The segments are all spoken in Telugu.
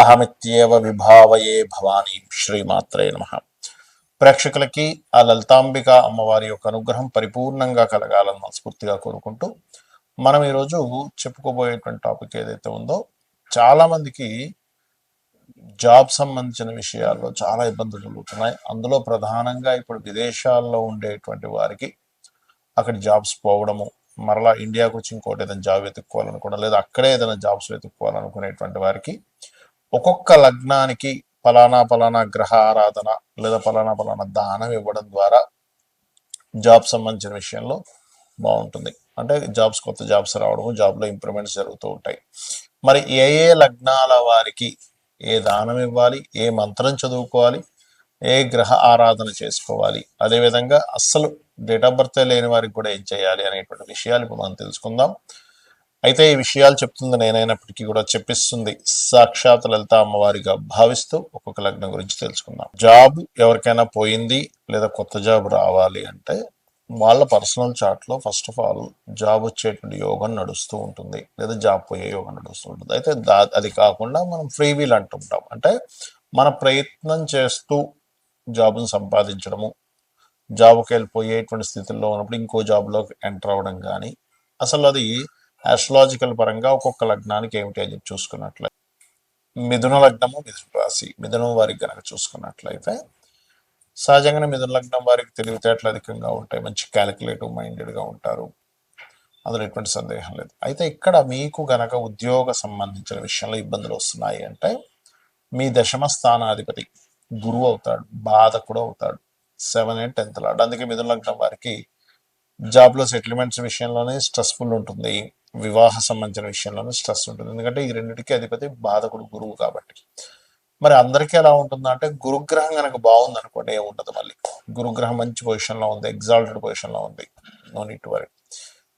అహమిత్యేవ విభావయే భవానీ శ్రీమాత్రే నమ. ప్రేక్షకులకి ఆ లలితాంబిక అమ్మవారి యొక్క అనుగ్రహం పరిపూర్ణంగా కలగాలని మనస్ఫూర్తిగా కోరుకుంటూ మనం ఈరోజు చెప్పుకోబోయేటువంటి టాపిక్ ఏదైతే ఉందో చాలా మందికి జాబ్ సంబంధించిన విషయాల్లో చాలా ఇబ్బందులు జరుగుతున్నాయి. అందులో ప్రధానంగా ఇప్పుడు విదేశాల్లో ఉండేటువంటి వారికి అక్కడ జాబ్స్ పోవడము మరలా ఇండియాకు వచ్చి ఇంకోటి ఏదైనా జాబ్ వెతుక్కోవాలనుకోవడం లేదా అక్కడే ఏదైనా జాబ్స్ వెతుక్కోవాలనుకునేటువంటి వారికి ఒక్కొక్క లగ్నానికి ఫలానా ఫలానా గ్రహ ఆరాధన లేదా ఫలానా ఫలానా దానం ఇవ్వడం ద్వారా జాబ్ సంబంధించిన విషయంలో బాగుంటుంది. అంటే జాబ్స్ కొత్త జాబ్స్ రావడము జాబ్లో ఇంప్రూవ్మెంట్స్ జరుగుతూ ఉంటాయి. మరి ఏ ఏ లగ్నాల వారికి ఏ దానం ఇవ్వాలి ఏ మంత్రం చదువుకోవాలి ఏ గ్రహ ఆరాధన చేసుకోవాలి అదేవిధంగా అస్సలు డేట్ ఆఫ్ బర్త్ లేని వారికి కూడా ఏం చేయాలి అనేటువంటి విషయాలు ఇప్పుడు మనం తెలుసుకుందాం. అయితే ఈ విషయాలు చెప్తుంది నేనైనప్పటికీ కూడా చెప్పిస్తుంది. సాక్షాత్ లలిత అమ్మవారిగా భావిస్తూ ఒక్కొక్క లగ్నం గురించి తెలుసుకుందాం. జాబ్ ఎవరికైనా పోయింది లేదా కొత్త జాబ్ రావాలి అంటే వాళ్ళ పర్సనల్ చార్ట్లో ఫస్ట్ ఆఫ్ ఆల్ జాబ్ వచ్చేటువంటి యోగం నడుస్తూ ఉంటుంది. లేదా జాబ్ పోయే యోగం నడుస్తూ ఉంటుంది. అయితే దా- అది కాకుండా మనం ఫ్రీ వీల్ అంటుంటాం. అంటే మన ప్రయత్నం చేస్తూ జాబ్ను సంపాదించడము జాబ్కి వెళ్ళిపోయేటువంటి స్థితిలో ఉన్నప్పుడు ఇంకో జాబ్లోకి ఎంటర్ అవ్వడం కానీ అసలు అది ఆస్ట్రాలజికల్ పరంగా ఒక్కొక్క లగ్నానికి ఏమిటి అని చెప్పి చూసుకున్నట్లయితే మిథున లగ్నము మిథున రాశి మిథునం వారికి గనక చూసుకున్నట్లయితే సహజంగానే మిథున లగ్నం వారికి తెలివితేటలు అధికంగా ఉంటాయి మంచి క్యాలిక్యులేటివ్ మైండెడ్గా ఉంటారు. అందులో ఎటువంటి సందేహం లేదు. అయితే ఇక్కడ మీకు గనక ఉద్యోగ సంబంధించిన విషయంలో ఇబ్బందులు వస్తున్నాయి అంటే మీ దశమ స్థానాధిపతి గురువు అవుతాడు బాధకుడు అవుతాడు సెవెన్ అండ్ టెన్త్ లాడ్ అందుకే మిథున లగ్నం వారికి జాబ్లో సెటిల్మెంట్స్ విషయంలోనే స్ట్రెస్ఫుల్ ఉంటుంది. వివాహ సంబంధించిన విషయంలోనే స్ట్రెస్ ఉంటుంది. ఎందుకంటే ఈ రెండింటికి అధిపతి బాధకుడు గురువు కాబట్టి. మరి అందరికీ ఎలా ఉంటుందా అంటే గురుగ్రహం కనుక బాగుంది అనుకోండి ఏముండదు మళ్ళీ. గురుగ్రహం మంచి పొజిషన్లో ఉంది ఎగ్జాల్టెడ్ పొజిషన్లో ఉంది. నో నీట్ వరీ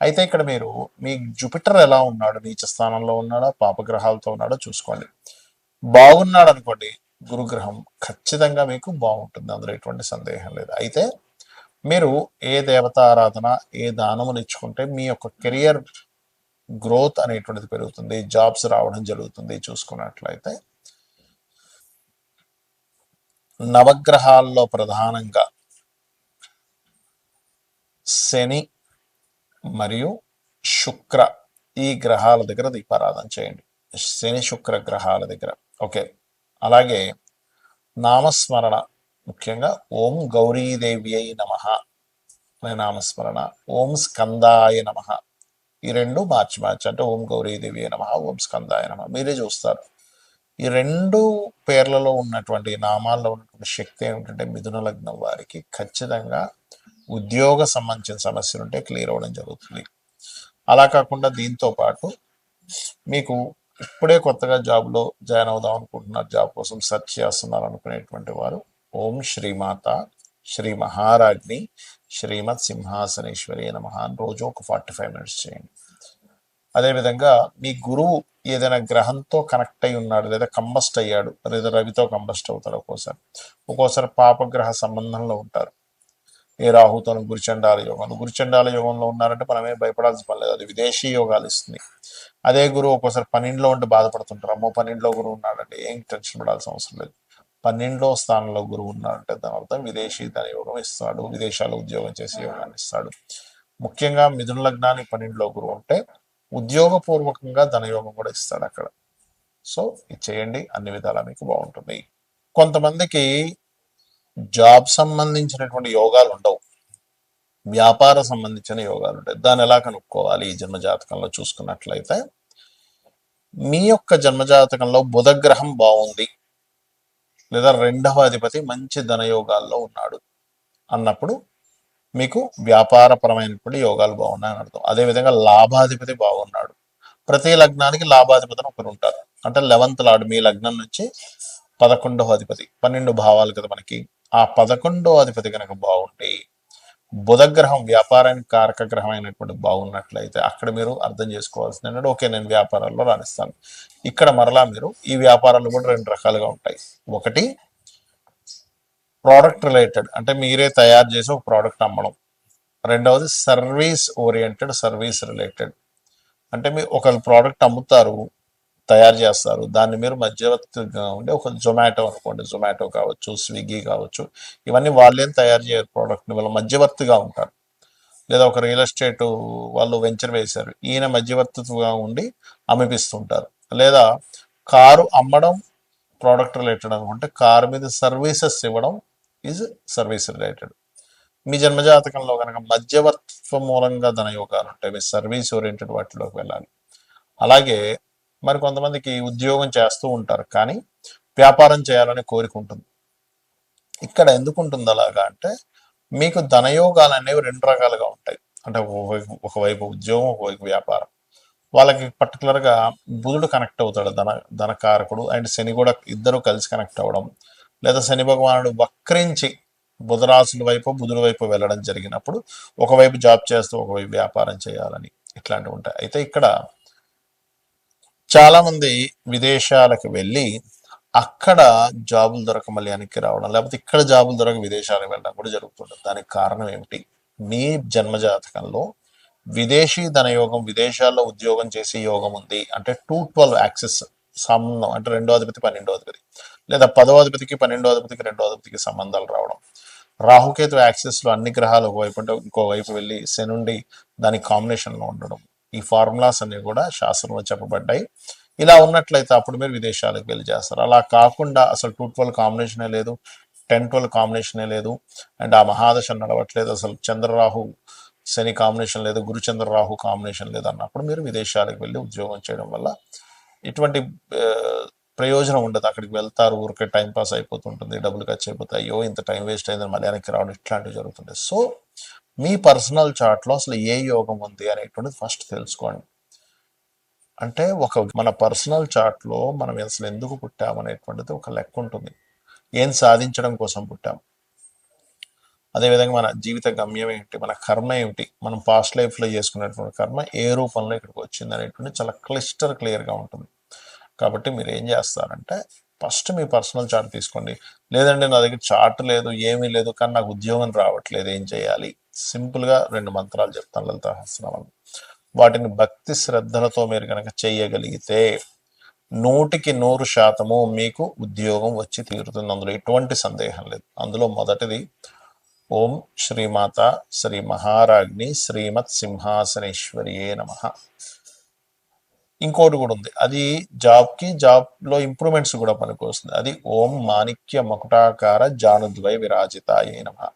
అయితే ఇక్కడ మీరు మీ జూపిటర్ ఎలా ఉన్నాడు? నీచ స్థానంలో ఉన్నాడా? పాపగ్రహాలతో ఉన్నాడో? చూసుకోండి. బాగున్నాడు అనుకోండి గురుగ్రహం ఖచ్చితంగా మీకు బాగుంటుంది. అందులో ఎటువంటి సందేహం లేదు. అయితే మీరు ఏ దేవతారాధన ఏ దానములు ఇచ్చుకుంటే మీ యొక్క కెరియర్ గ్రోత్ అనేటువంటిది పెరుగుతుంది జాబ్స్ రావడం జరుగుతుంది చూసుకున్నట్లయితే. నవగ్రహాల్లో ప్రధానంగా శని మరియు శుక్ర ఈ గ్రహాల దగ్గర దీపారాధన చేయండి. శని శుక్ర గ్రహాల దగ్గర. ఓకే. అలాగే నామస్మరణ ముఖ్యంగా ఓం గౌరీదేవి అయి నమ అనే నామస్మరణ ఓం స్కందాయ నమ ఈ రెండు మార్చి మార్చి అంటే ఓం గౌరీదేవి నమ ఓం స్కందాయ నమ. మీరే చూస్తారు. ఈ రెండు పేర్లలో ఉన్నటువంటి నామాల్లో ఉన్నటువంటి శక్తి ఏమిటంటే మిథున లగ్నం వారికి ఖచ్చితంగా ఉద్యోగ సంబంధించిన సమస్యలు ఉంటే క్లియర్ అవ్వడం జరుగుతుంది. అలా కాకుండా దీంతో పాటు మీకు ఇప్పుడే కొత్తగా జాబ్లో జాయిన్ అవుదాం అనుకుంటున్నారు జాబ్ కోసం సెర్చ్ చేస్తున్నారు అనుకునేటువంటి వారు ఓం శ్రీమాత శ్రీ మహారాజ్ని శ్రీమత్ సింహాసనేశ్వరి నమ అని రోజు ఒక ఫార్టీ ఫైవ్ మినిట్స్ చేయండి. అదేవిధంగా మీ గురువు ఏదైనా గ్రహంతో కనెక్ట్ అయి ఉన్నాడు లేదా కంబస్ట్ అయ్యాడు లేదా రవితో కంబస్ట్ అవుతాడు ఒక్కోసారి. ఒక్కోసారి పాపగ్రహ సంబంధంలో ఉంటారు. ఏ రాహుతోను గురుచండాల యోగం. గురుచండాల యోగంలో ఉన్నారంటే మనమే భయపడాల్సిన పని లేదు. అది విదేశీ యోగాలు ఇస్తుంది. అదే గురువు ఒక్కోసారి పన్నెండులో ఉంటే బాధపడుతుంటారు. అమ్మో పన్నెండులో గురువు ఉన్నాడంటే ఏం టెన్షన్ పడాల్సిన అవసరం లేదు. పన్నెండో స్థానంలో గురువు ఉన్నాడంటే దాని అర్థం విదేశీ ధన యోగం ఇస్తాడు విదేశాల్లో ఉద్యోగం చేసే యోగాన్ని ఇస్తాడు. ముఖ్యంగా మిథున లగ్నానికి పన్నెండులో గురువు ఉంటే ఉద్యోగపూర్వకంగా ధనయోగం కూడా ఇస్తాడు అక్కడ. సో ఇది చేయండి. అన్ని విధాలా మీకు బాగుంటుంది. కొంతమందికి జాబ్ సంబంధించినటువంటి యోగాలు ఉండవు. వ్యాపార సంబంధించిన యోగాలు ఉంటాయి. దాన్ని ఎలా కనుక్కోవాలి? ఈ జన్మ జాతకంలో చూసుకున్నట్లయితే మీ యొక్క జన్మ జాతకంలో బుధగ్రహం బాగుంది. లేదా రెండవ అధిపతి మంచి ధనయోగాల్లో ఉన్నాడు అన్నప్పుడు మీకు వ్యాపారపరమైనటువంటి యోగాలు బాగున్నాయని అర్థం. అదేవిధంగా లాభాధిపతి బాగున్నాడు. ప్రతి లగ్నానికి లాభాధిపతిని ఒకరు ఉంటారు. అంటే లెవెంత్ లాడు మీ లగ్నం నుంచి పదకొండవ అధిపతి పన్నెండు భావాలు కదా మనకి. ఆ పదకొండో అధిపతి కనుక బాగుంటే బుధగ్రహం వ్యాపారానికి కారక గ్రహం అయినటువంటి బాగున్నట్లయితే అక్కడ మీరు అర్థం చేసుకోవాల్సింది ఏంటంటే ఓకే నేను వ్యాపారాల్లో రాణిస్తాను. ఇక్కడ మరలా మీరు ఈ వ్యాపారాలు కూడా రెండు రకాలుగా ఉంటాయి. ఒకటి ప్రోడక్ట్ రిలేటెడ్ అంటే మీరే తయారు చేసి ఒక ప్రోడక్ట్ అమ్మడం. రెండవది సర్వీస్ ఓరియంటెడ్ సర్వీస్ రిలేటెడ్ అంటే మీరు ఒక ప్రోడక్ట్ అమ్ముతారు తయారు చేస్తారు. దాన్ని మీరు మధ్యవర్తిగా ఉండి ఒక జొమాటో అనుకోండి. జొమాటో కావచ్చు స్విగ్గీ కావచ్చు ఇవన్నీ వాళ్ళేం తయారు చేయరు ప్రోడక్ట్ని వాళ్ళు మధ్యవర్తిగా ఉంటారు. లేదా ఒక రియల్ ఎస్టేట్ వాళ్ళు వెంచర్ వేశారు. ఈయన మధ్యవర్తిగా ఉండి అమ్మిపిస్తుంటారు. లేదా కారు అమ్మడం ప్రోడక్ట్ రిలేటెడ్ అనుకుంటే కారు మీద సర్వీసెస్ ఇవ్వడం ఈజ్ సర్వీస్ రిలేటెడ్ మీ జన్మజాతకంలో కనుక మధ్యవర్తిత్వ మూలంగా ధనయోగాలు ఉంటాయి. మీ సర్వీస్ ఓరియంటెడ్ వాటిలోకి వెళ్ళాలి. అలాగే మరి కొంతమందికి ఉద్యోగం చేస్తూ ఉంటారు కానీ వ్యాపారం చేయాలని కోరిక ఉంటుంది. ఇక్కడ ఎందుకు ఉంటుంది అలాగా అంటే మీకు ధనయోగాలు అనేవి రెండు రకాలుగా ఉంటాయి. అంటే ఒకవైపు ఒకవైపు ఉద్యోగం ఒకవైపు వ్యాపారం. వాళ్ళకి పర్టికులర్గా బుధుడు కనెక్ట్ అవుతాడు ధన ధనకారకుడు. అండ్ శని కూడా ఇద్దరు కలిసి కనెక్ట్ అవ్వడం. లేదా శని భగవానుడు వక్రించి బుధరాశుల వైపు బుధుల వైపు వెళ్ళడం జరిగినప్పుడు ఒకవైపు జాబ్ చేస్తూ ఒకవైపు వ్యాపారం చేయాలని ఇట్లాంటివి ఉంటాయి. అయితే ఇక్కడ చాలా మంది విదేశాలకు వెళ్ళి అక్కడ జాబులు దొరక మళ్ళీ వెనక్కి రావడం లేకపోతే ఇక్కడ జాబులు దొరక విదేశాలకు వెళ్ళడం కూడా జరుగుతుంటుంది. దానికి కారణం ఏమిటి? మీ జన్మజాతకంలో విదేశీ ధనయోగం విదేశాల్లో ఉద్యోగం చేసే యోగం ఉంది. అంటే టూ ట్వెల్వ్ యాక్సెస్ సంబంధం అంటే రెండో అధిపతి పన్నెండో అధిపతి లేదా పదో అధిపతికి పన్నెండో అధిపతికి రెండో అధిపతికి సంబంధాలు రావడం. రాహుకేతు యాక్సెస్లో అన్ని గ్రహాలు ఒకవైపు అంటే ఇంకో వైపు వెళ్ళి శనుండి దాని కాంబినేషన్లో ఉండడం. ఈ ఫార్ములాస్ అన్ని కూడా శాస్త్రంలో చెప్పబడ్డాయి. ఇలా ఉన్నట్లయితే అప్పుడు మీరు విదేశాలకు వెళ్ళి చేస్తారు. అలా కాకుండా అసలు టూ ట్వెల్వ్ కాంబినేషనే లేదు టెన్ ట్వెల్వ్ కాంబినేషనే లేదు అండ్ ఆ మహాదశ నడవట్లేదు. అసలు చంద్రరాహు శని కాంబినేషన్ లేదు గురుచంద్ర రాహు కాంబినేషన్ లేదు అన్నప్పుడు మీరు విదేశాలకు వెళ్ళి ఉద్యోగం చేయడం వల్ల ఇటువంటి ప్రయోజనం ఉండదు. అక్కడికి వెళ్తారు ఊరికే టైం పాస్ అయిపోతుంటుంది డబ్బులు ఖర్చు అయిపోతాయి. అయ్యో ఇంత టైం వేస్ట్ అయిందని మళ్ళీ వెనక్కి రావడం ఇట్లాంటివి జరుగుతుంది సో మీ పర్సనల్ చార్ట్లో అసలు ఏ యోగం ఉంది అనేటువంటిది ఫస్ట్ తెలుసుకోండి. అంటే ఒక మన పర్సనల్ చార్ట్లో మనం అసలు ఎందుకు పుట్టాం అనేటువంటిది ఒక లెక్క ఉంటుంది. ఏం సాధించడం కోసం పుట్టాం? అదేవిధంగా మన జీవిత గమ్యం ఏంటి? మన కర్మ ఏమిటి? మనం పాస్ట్ లైఫ్లో చేసుకునేటువంటి కర్మ ఏ రూపంలో ఇక్కడికి వచ్చింది అనేటువంటి చాలా క్లిస్టర్ క్లియర్గా ఉంటుంది. కాబట్టి మీరు ఏం చేస్తారంటే ఫస్ట్ మీ పర్సనల్ చార్ట్ తీసుకోండి. లేదంటే నా దగ్గర చార్ట్ లేదు ఏమీ లేదు కానీ నాకు ఉద్యోగం రావట్లేదు ఏం చేయాలి? సింపుల్గా రెండు మంత్రాలు చెప్తాను లలిత సహస్రనామాలు. వాటిని భక్తి శ్రద్ధలతో మీరు కనుక చేయగలిగితే నూటికి నూరు శాతము మీకు ఉద్యోగం వచ్చి తీరుతుంది. అందులో ఎటువంటి సందేహం లేదు. అందులో మొదటిది ఓం శ్రీమాత శ్రీ మహారాజ్ని శ్రీమత్ సింహాసనేశ్వరియే నమ. ఇంకోటి కూడా ఉంది. అది జాబ్కి జాబ్లో ఇంప్రూవ్మెంట్స్ కూడా పనికి వస్తుంది. అది ఓం మాణిక్య మకుటాకార జానుద్వయ విరాజితాయే నమ.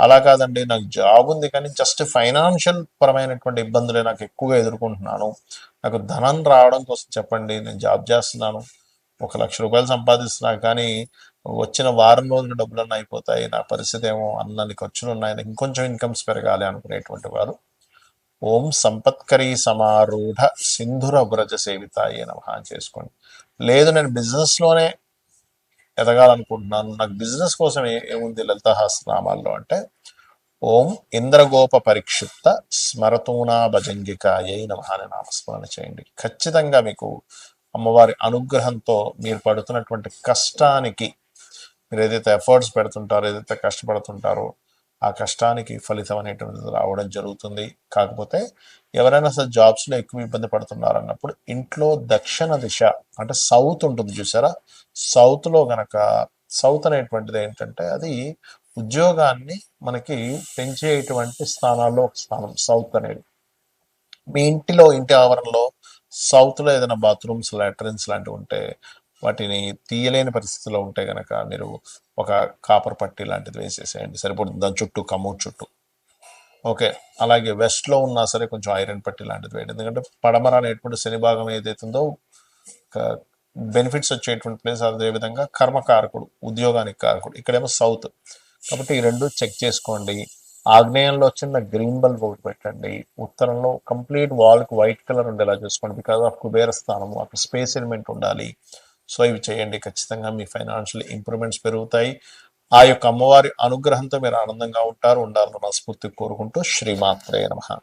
అలా కాదండి నాకు జాబ్ ఉంది కానీ జస్ట్ ఫైనాన్షియల్ పరమైనటువంటి ఇబ్బందులే నాకు ఎక్కువగా ఎదుర్కొంటున్నాను. నాకు ధనం రావడం కోసం చెప్పండి నేను జాబ్ చేస్తున్నాను ఒక లక్ష రూపాయలు సంపాదిస్తున్నా కానీ వచ్చిన వారం రోజుల డబ్బులన్నీ అయిపోతాయి నా పరిస్థితి ఏమో అన్నన్ని ఖర్చులు ఉన్నాయి ఇంకొంచెం ఇన్కమ్స్ పెరగాలి అనుకునేటువంటి వారు. ఓం సంపత్కరీ సమారూఢ సింధుర వ్రజ సేవితాయే నమ చేసుకోండి. లేదు నేను బిజినెస్లోనే ఎదగాలనుకుంటున్నాను. నాకు బిజినెస్ కోసం ఏ- ఏముంది లలితాహాస్నామాల్లో అంటే ఓం ఇంద్రగోప పరిక్షిప్త స్మరతూనా భజంగికాయై నమహాని నామస్మరణ చేయండి. ఖచ్చితంగా మీకు అమ్మవారి అనుగ్రహంతో మీరు పడుతున్నటువంటి కష్టానికి మీరు ఏదైతే ఎఫర్ట్స్ పెడుతుంటారో ఏదైతే కష్టపడుతుంటారో ఆ కష్టానికి ఫలితం అనేటువంటిది రావడం జరుగుతుంది. కాకపోతే ఎవరైనా సరే జాబ్స్లో ఎక్కువ ఇబ్బంది పడుతున్నారు అన్నప్పుడు ఇంట్లో దక్షిణ దిశ అంటే సౌత్ ఉంటుంది చూసారా? సౌత్లో గనక సౌత్ అనేటువంటిది ఏంటంటే అది ఉద్యోగాన్ని మనకి పెంచేటువంటి స్థానాల్లో ఒక స్థానం సౌత్ అనేది. మీ ఇంటిలో ఇంటి ఆవరణలో సౌత్లో ఏదైనా బాత్రూమ్స్ లాట్రిన్స్ లాంటివి ఉంటే వాటిని తీయలేని పరిస్థితిలో ఉంటే గనక మీరు ఒక కాపర్ పట్టి లాంటిది వేసేసేయండి. సరిపోతుంది. దాని చుట్టూ కమౌట్ చుట్టూ. ఓకే. అలాగే వెస్ట్లో ఉన్నా సరే కొంచెం ఐరన్ పట్టి లాంటిది వేయండి. ఎందుకంటే పడమర అనేటువంటి శని భాగం ఏదైతుందో బెనిఫిట్స్ వచ్చేటువంటి ప్లేస్ అదేవిధంగా కర్మకారకుడు ఉద్యోగానికి కారకుడు. ఇక్కడేమో సౌత్ కాబట్టి ఈ రెండు చెక్ చేసుకోండి. ఆగ్నేయంలో చిన్న గ్రీన్ బల్బ్ ఒకటి పెట్టండి. ఉత్తరంలో కంప్లీట్ వాల్కి వైట్ కలర్ ఉండేలా చూసుకోండి. బికాజ్ ఆఫ్ కుబేర స్థానము అక్కడ స్పేస్ ఎలిమెంట్ ఉండాలి. సో ఇవి చేయండి. ఖచ్చితంగా మీ ఫైనాన్షియల్ ఇంప్రూవ్మెంట్స్ పెరుగుతాయి. ఆ యొక్క అమ్మవారి అనుగ్రహంతో మీరు ఆనందంగా ఉంటారు. ఉండాలని మనస్ఫూర్తి కోరుకుంటూ శ్రీమాత్రే నమ.